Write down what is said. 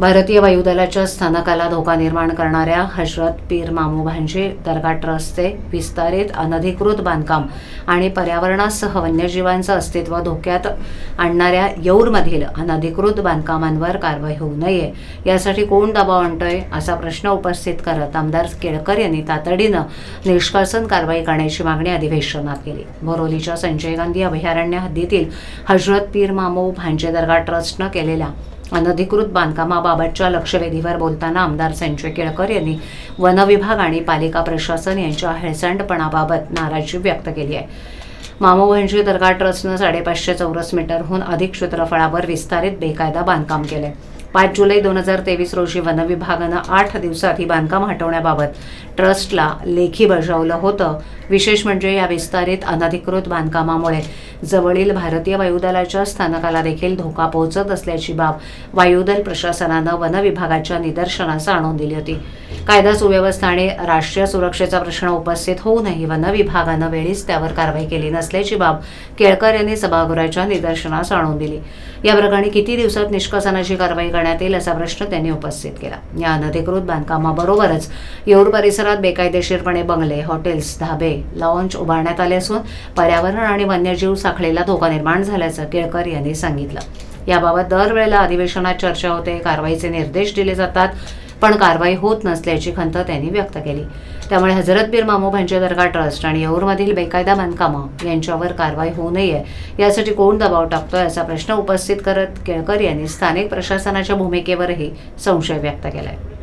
भारतीय वायुदलाच्या स्थानकाला धोका निर्माण करणाऱ्या हजरत पीर मामू भांजे दर्गा ट्रस्टचे विस्तारित अनधिकृत बांधकाम आणि पर्यावरणासह वन्यजीवांचं अस्तित्व धोक्यात आणणाऱ्या यौरमधील अनधिकृत बांधकामांवर कारवाई होऊ नये. यासाठी कोण दबाव आणतोय असा प्रश्न उपस्थित करत आमदार केळकर यांनी तातडीनं निष्कासन कारवाई करण्याची मागणी अधिवेशनात केली. बोरोलीच्या संजय गांधी अभयारण्य हद्दीतील हजरत पीर मामू भांजे दर्गा ट्रस्टनं केलेल्या अनधिकृत बांधकामाबाबतच्या लक्षवेधीवर बोलताना आमदार संजय केळकर यांनी वनविभाग आणि पालिका प्रशासन यांच्या हेळसांडपणाबाबत नाराजी व्यक्त केली आहे. मामोभंजी दर्गा ट्रस्टनं साडेपाचशे चौरस मीटरहून अधिक क्षेत्रफळावर विस्तारित बेकायदा बांधकाम केलंय. पाच जुलै दोन हजार तेवीस रोजी वनविभागानं आठ दिवसात ही बांधकाम हटवण्याबाबत ट्रस्टला लेखी बजावलं होतं. विशेष म्हणजे या विस्तारित अनधिकृत बांधकामामुळे जवळील भारतीय वायुदलाच्या स्थानकाला देखील धोका पोहोचत असल्याची बाब वायुदल प्रशासनानं वनविभागाच्या निदर्शनास आणून दिली होती. कायदा सुव्यवस्था आणि राष्ट्रीय सुरक्षेचा प्रश्न उपस्थित होऊनही वनविभागानं वेळीच त्यावर कारवाई केली नसल्याची बाब केळकर यांनी सभागृहाच्या निदर्शनास आणून दिली. या प्रकरणी किती दिवसात निष्कासनाची कारवाई करण्यात येईल असा प्रश्न त्यांनी उपस्थित केला. या अनधिकृत बांधकामाबरोबरच येऊर परिसरात बेकायदेशीरपणे बंगले हॉटेल्स धाबे लॉन्च उभारण्यात आले असून पर्यावरण आणि वन्यजीव साखळीला धोका निर्माण झाल्याचं केळकर यांनी सांगितलं. याबाबत दरवेळेला अधिवेशनात चर्चा होते कारवाईचे निर्देश दिले जातात. पण कारवाई होत नसल्याची खंत त्यांनी व्यक्त केली. त्यामुळे हजरत बीर मामू भांजे दर्गा ट्रस्ट आणि येऊरमधील बेकायदा बांधकामं यांच्यावर कारवाई होऊ नये यासाठी कोण दबाव टाकतोय असा प्रश्न उपस्थित करत केळकर यांनी स्थानिक प्रशासनाच्या भूमिकेवरही संशय व्यक्त केला आहे